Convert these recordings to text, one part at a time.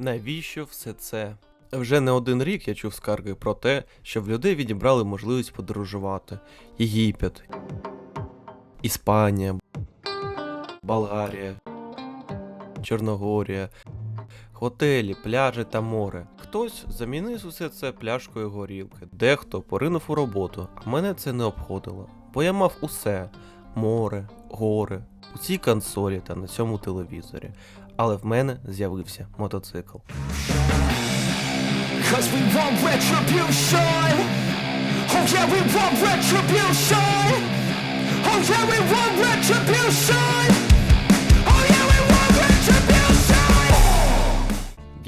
Навіщо все це? Вже не один рік я чув скарги про те, що в людей відібрали можливість подорожувати. Єгипет, Іспанія, Болгарія, Чорногорія, готелі, пляжі та море. Хтось замінив усе це пляшкою горілки, дехто поринув у роботу, а мене це не обходило. Бо я мав усе: море, гори, у цій консолі та на цьому телевізорі. Але в мене з'явився мотоцикл. Retribution.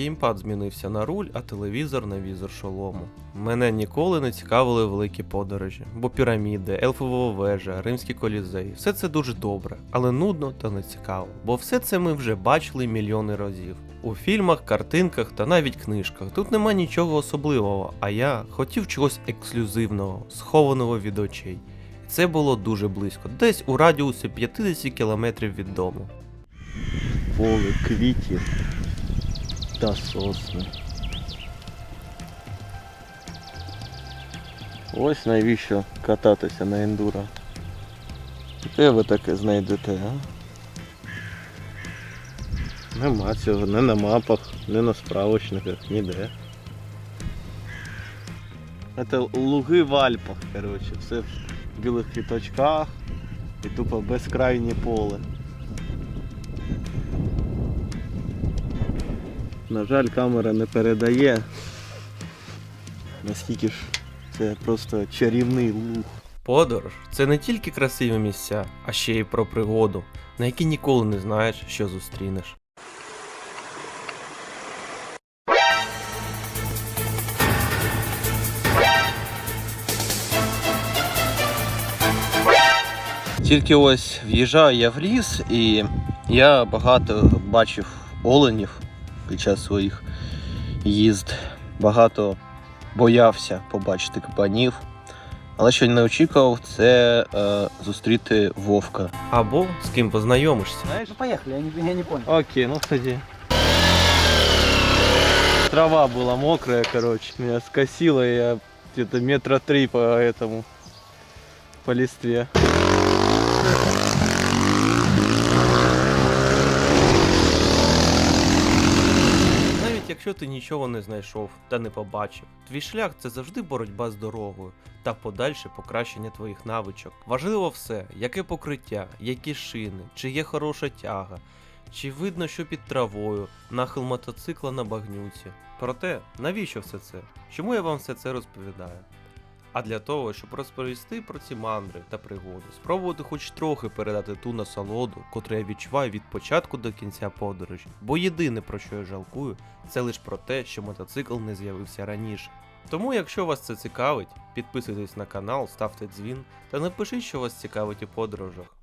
Геймпад змінився на руль, а телевізор на візор шолому. Мене ніколи не цікавили великі подорожі, бо піраміди, елфова вежа, римські колізеї все це дуже добре, але нудно та не цікаво, бо все це ми вже бачили мільйони разів. У фільмах, картинках та навіть книжках тут нема нічого особливого, а я хотів чогось ексклюзивного, схованого від очей. Це було дуже близько, десь у радіусі 50 кілометрів від дому. поле квітів та сосни. Ось навіщо кататися на ендуро. Де ви таке знайдете, а? Нема цього, не на мапах, не на справочниках, ніде. Це луги в Альпах, коротше, все в білих квіточках і тупо безкрайнє поле. На жаль, камера не передає. Наскільки ж це просто чарівний луг. Подорож це не тільки красиві місця, а ще й про пригоду, на якій ніколи не знаєш, що зустрінеш. Тільки ось в'їжджаю я в ліс і я багато бачив оленів під час своїх їзд. Багато боявся побачити кабанів. Але що не очікував, це е, зустріти вовка. Або з ким познайомишся. Ну поехали, я не, я не понял. Окей, ну ходи. Трава была мокрая, короче. Меня скосило, я где-то метра три по этому, по листве. Навіть якщо ти нічого не знайшов та не побачив, твій шлях це завжди боротьба з дорогою та подальше покращення твоїх навичок. Важливо все, яке покриття, які шини, чи є хороша тяга, чи видно, що під травою, нахил мотоцикла на багнюці. Проте, навіщо все це? Чому я вам все це розповідаю? А для того, щоб розповісти про ці мандри та пригоди, спробувати хоч трохи передати ту насолоду, котру я відчуваю від початку до кінця подорожі. Бо єдине про що я жалкую, це лише про те, що мотоцикл не з'явився раніше. Тому, якщо вас це цікавить, підписуйтесь на канал, ставте дзвін та напишіть, що вас цікавить у подорожах.